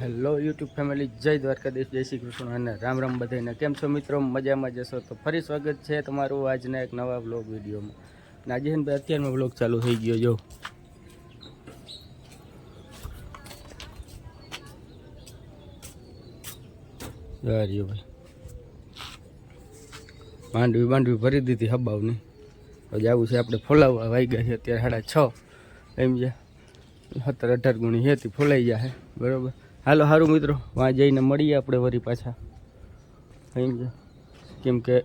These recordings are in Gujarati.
હેલો યુટ્યુબ ફેમિલી જય દ્વારકાધીશ, જય શ્રી કૃષ્ણ અને રામ રામ બધાને. કેમ છો મિત્રો? મજામાં જશો તો ફરી સ્વાગત છે તમારું આજના એક નવા બ્લોગ વિડીયોમાં. અને આજે છે ને ભાઈ, અત્યારનો બ્લોગ ચાલુ થઈ ગયો, જો. ભાઈ. માંડવી માંડવી ભરી દીધી હબાવની. હવે આવું છે, આપણે ફોલાવવા વાગ્યા છે. અત્યારે સાડા છ. એમ છે. સત્તર, અઢાર ગુણી હતી ફોલાઈ જાય બરોબર. હાલો સારું મિત્રો. વાં જઈને મળીએ આપણે વળી પાછા. સમજ કેમ કે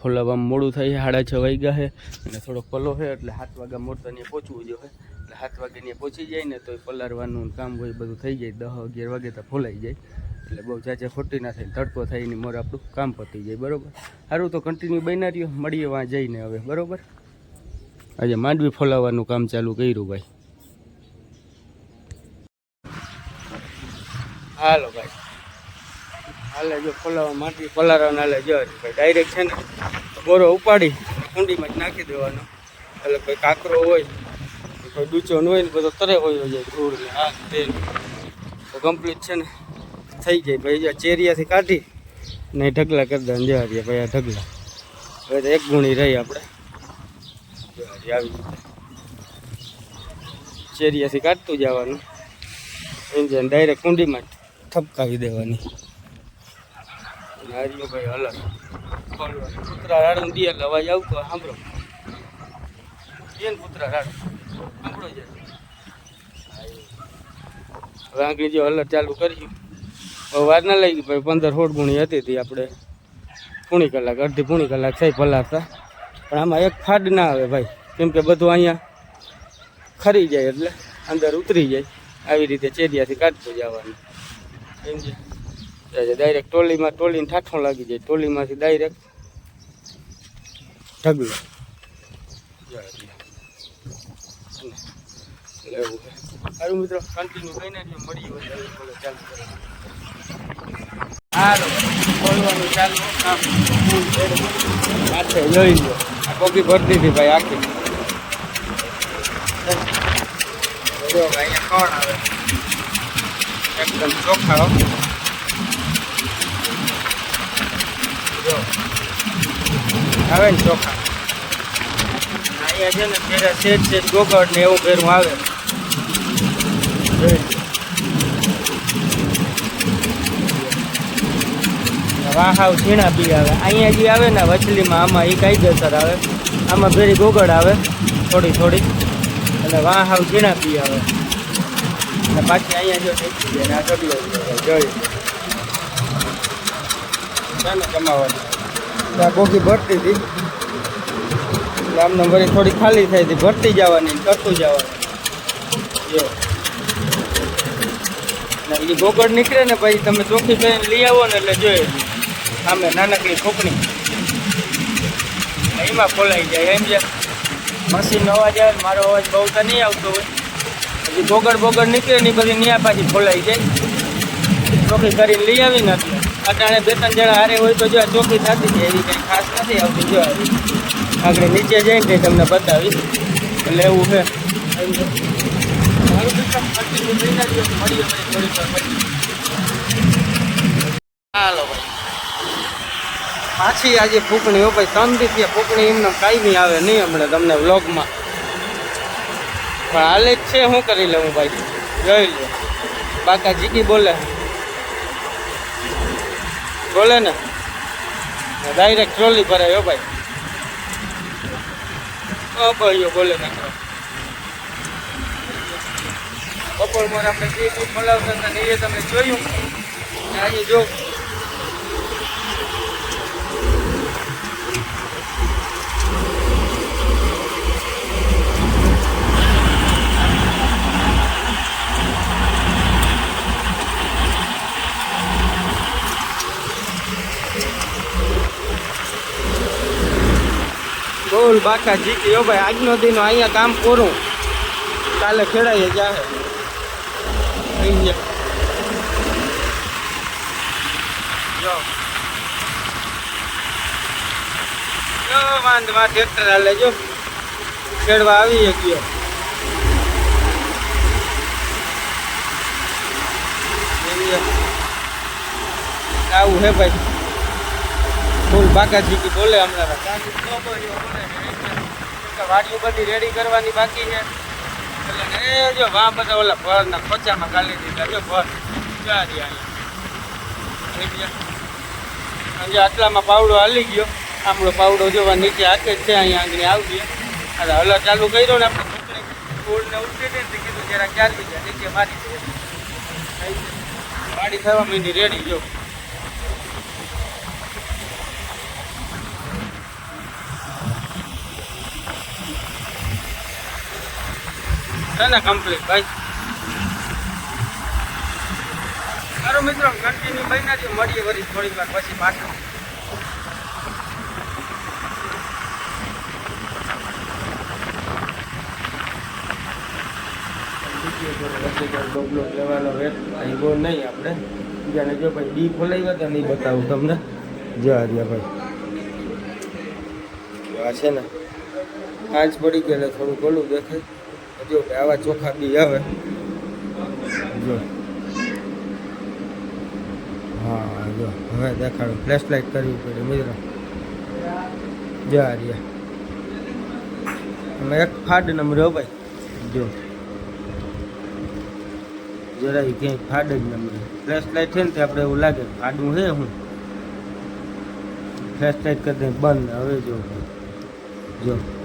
ફોલાવવામાં મોડું થાય, સાડા છ વાગ્યા છે. અને થોડોક પલો છે, એટલે સાત વાગ્યા ત્યાં પહોંચવું જોઈએ એટલે સાત વાગે ત્યાં પહોંચી જાય ને તો એ પલારવાનું કામ હોય, બધું થઈ જાય. દસ અગિયાર વાગે તો ફોલાઈ જાય. એટલે બહુ જાજે ખોટી ના થાય, તડકો થાય એની મોર આપણું કામ પતી જાય, બરોબર? સારું તો કન્ટિન્યુ બન્યા મળીએ વાં જઈને હવે, બરોબર? આજે માંડવી ફોલાવવાનું કામ ચાલુ કર્યું, ભાઈ. હાલો ભાઈ. હાલે જો ફોલાવા માટી ફોલાવવાના હાલે જો ભાઈ. ડાયરેક્ટ છે ને, બોરો ઉપાડી કુંડીમાં જ નાખી દેવાનો. એટલે કોઈ કાકરો હોય, કોઈ ડૂચો હોય ને, બધો તરે હોય જાય ધૂળ ને ને તે. તો કમ્પ્લીટ છે ને, થઈ જાય ભાઈ. જો ચેરિયાથી કાઢી ને ઢગલા કરી દે જવા દે ભાઈ આ ઢગલા. હવે તો એક ગુણી રહી આપણે. આવી. ચેરિયાથી કાઢતું જવાનું. ઇન્જન ડાયરેક્ટ કુંડીમાં જ ઠપકાવી દેવાની. અલગ પુતરા રાડું દે એટલે અવાજ આવતો સાંભળો. ને પુતરા રાડું? સાંભળો જાય હલર ચાલુ કરી વાર ના લાગી ભાઈ, પંદર સોળ ગુણી હતી તી આપણે. પૂણી કલાક, અડધી પૂણી કલાક થઈ પલાળતા પણ આમાં એક ફાડ ના આવે ભાઈ, કેમ કે બધું અહીંયા ખરી જાય એટલે અંદર ઉતરી જાય. આવી રીતે ચેરિયાથી કાઢતું જવાનું. ડાયરેક્ટ ટોલીમાં ટોલીને ઠાઠો લાગી જાય. ટોલીમાંથી ડાયરેક્ટ ઢગલો. એવું સારું મિત્રો કન્ટિન્યુ કહીને જો મળી હોય ચાલુ હાલો. બોલવાનું ચાલુ. કામ જોઈ લો આ કોકી ભરતી હતી ભાઈ આખી. જો ભાઈ અહીંયા કોણ આવે? એકદમ ચોખ્ખા આવે ને ચોખા. અહીંયા છે ને પેલા શેઠ સેજ ગોગડ ને એવું ઘેરું આવે. વાહાવ ઝીણા બી આવે. અહીંયા જે આવે ને વચલીમાં, આમાં એ કાયદેસર આવે. આમાં ભેરી ગોગડ આવે, થોડી થોડી. અને વાહ હાવ ઝીણા બી આવે. અને પાછી અહીંયા જો ટેક્સી ને આ ઢગલો જોઈ. ચાલો કમાવાની. આ કોકી ભરતી હતી. આમને વળી થોડી ખાલી થઈ હતી. ભરતી જવાની કરતું જવાનું. જો. એ ગોગળ નીકળે ને પછી તમે ચોખ્ખી થઈને લઈ આવો ને એટલે જોઈએ સામે નાનકડી ખોપણી એમાં ખોલાઈ જાય. એમ છે મશીનનો અવાજ આવે મારો અવાજ બહુ તો નહીં આવતો હોય. બોગડ બોગળ નીકળે ને બધી ન્યા પાછી ખોલાઈ જાય. ચોકી કરીને લઈ આવીને એટલે. અટાણે બે ત્રણ જણા હારે હોય તો જો આ ચોખ્ખી થતી છે, એવી કંઈ ખાસ નથી આવતી. જો આવી આગળ નીચે જઈને તમને બતાવીશ. એટલે એવું છે. હાલો ભાઈ. પાછી આજે ફૂકણી હો ભાઈ. ત્રણ દિવસે ફૂકણી એમને કાંઈ નહીં આવે, નહીં હમણાં તમને વ્લોગમાં. પણ હાલે જ છે. શું કરી લઉં ભાઈ. જોઈ લો. બાકા જીકી બોલે. બોલે ને. ડાયરેક્ટ ટ્રોલી ભરાય ભાઈ. ભાઈઓ, બોલે ને બપોર મોર આપણે જે દૂધ મળાવતા હતા એ તમે જોયું. આજે જો બોલ બાકા જીતી હો ભાઈ. આજનો દિન અહીંયા કામ પૂરું કાલે ખેડાઈએ જાહે. અહીંયા જો. જો. વાંધમાં ટ્રેક્ટર હાલે જો. ખેડવા આવી ગયો આવું હે ભાઈ. ફૂલ બાકાજી કી બોલે હમણાં વાડીઓ બધી રેડી કરવાની બાકી છે. એટલે જો વાહ, બધા ઓલા ભરના ખોચામાં ગાલી દીધા. જો ભર ગયા આજે આટલામાં પાવડો હાલી ગયો. આમળો પાવડો જોવા નીચે હાકે છે, અહીંયા આગળ આવી અરે હલો ચાલુ કર્યો ને આપણે છોકરી ફૂલને ઉઠી દે કીધું જરા ક્યાં બીજા નીચે મારી દે. વાડી થવા માંડી રેડી જો. છે ને કમ્પ્લીટ ભાઈ. સારું મિત્રો કન્ટિન્યુ મહિનાથી મળીએ વળી થોડીક વાર પછી પાછું. ડોબલો લેવાનો વેટ નહીં આપણે બીજાને જો ભાઈ ડી ખોલાવ્યા હતા નહીં બતાવું તમને જો ભાઈ આ છે ને. કાચ પડી ગયો એટલે થોડું ગોલું દેખાય. જો કે આવા ચોખા બી આવે. જો. હા, જો. હવે દેખાડો. ફ્લેશ લાઇટ કરવી પડે, મિત્રો. જો રિયા અમે એક ફાડ નંબર ભાઈ. જો. જરાય ક્યાંય ફાડ જ નંબર. ફ્લેશ લાઇટ છે ને તે આપણે એવું લાગે ફાડવું છે હું ફ્લેશ લાઇટ કરી દે બંધ. હવે જો. જો.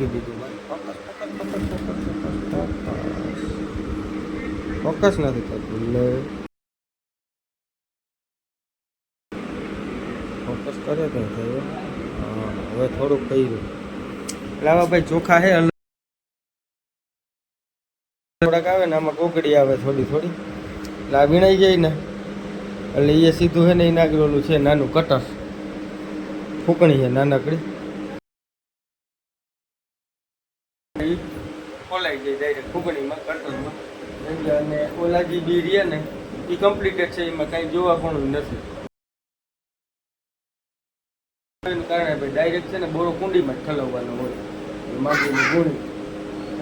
મૂકી દીધું. ફોકસ નથી થતું. એટલે ફોકસ કરે તો થયું. હવે થોડુંક કર્યું. લાવા ભાઈ ચોખા હે થોડાક આવે ને આમાં કોકડી આવે થોડી થોડી. એટલે આ વીણાઈ જાય ને. એટલે એ સીધું છે ને એ નાગરેલું છે, નાનું કટર. ફૂકણી છે નાનકડી. ડાયરેક્ટ ઓલા જે બી રહ્યા ને એ કમ્પ્લીટેડ છે એમાં કાંઈ જોવા પણ નથી કારણે ભાઈ ડાયરેક્ટ છે ને બોરો કુંડીમાં જ ઠલવવાનો હોય માટીની ગુણી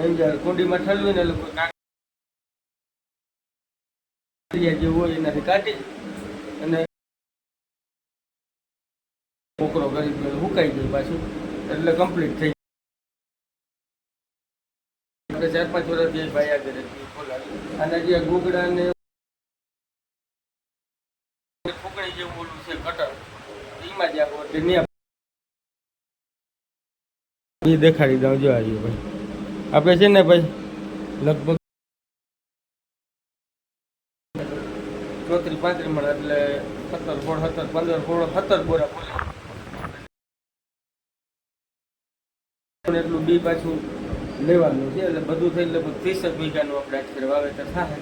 એમ જ્યારે કુંડીમાં ઠલવી ને કોઈ કાંકરિયા હોય એનાથી કાઢી અને કોકરો કરી દે હુકાઈ ગયો પાછું એટલે કમ્પ્લીટ થઈ આપણે ચાર પાંચ વર્ષ જે ભાઈ આગળ ખોલાવી અને જે ગુગડા ને ફૂકણી જેવું ઓલું છે કટર એમાં જ એટલે એ દેખાડી દઉં, જો આવ્યું ભાઈ. આપણે છે ને ભાઈ, લગભગ ચોત્રીસ પાંત્રીસ મળે એટલે સત્તર સોળ, સત્તર પંદર સોળ, સત્તર બોરા એટલું બી પાછું લેવાનું છે. એટલે બધું થઈ લગભગ ત્રીસ એક વીઘાનું આપણે આખરે વાવેતર થાય.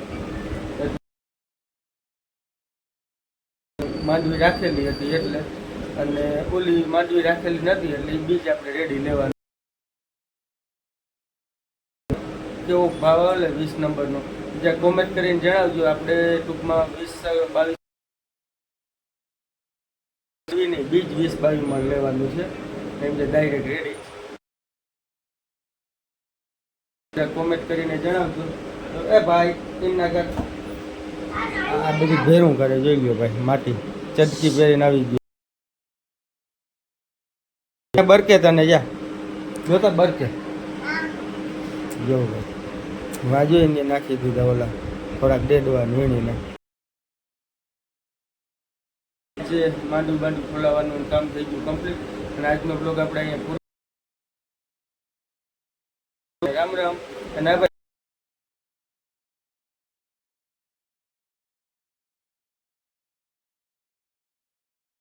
માંડવી રાખેલી હતી એટલે, અને ઓલી માંડવી રાખેલી નથી એટલે એ બીજ આપણે રેડી લેવાનું. કેવો ભાવ આવે વીસ નંબરનો? જ્યાં કોમેન્ટ કરીને જણાવજો, આપણે ટૂંકમાં વીસ, બાવીસ બીજ વીસ, બાવીસમાં લેવાનું છે. એમ કે ડાયરેક્ટ રેડી કોમેન્ટ કરીને જણાવજો. એ ભાઈ એમના આ બધી ભેરું કરે, જોઈ ગયો ભાઈ, માટી. ચટકી પહેરીને આવી ગયો. બરકે તને, જા. જોતા બરકે. જો ભાઈ. વાજો એને નાખી દીધા ઓલા. થોડાક ડેડવા વીણીને. જે માંડું બાંડું ખોલાવવાનું કામ થઈ ગયું કમ્પ્લીટ અને આજનો બ્લોગ આપણે અહીંયા રામ રામ અને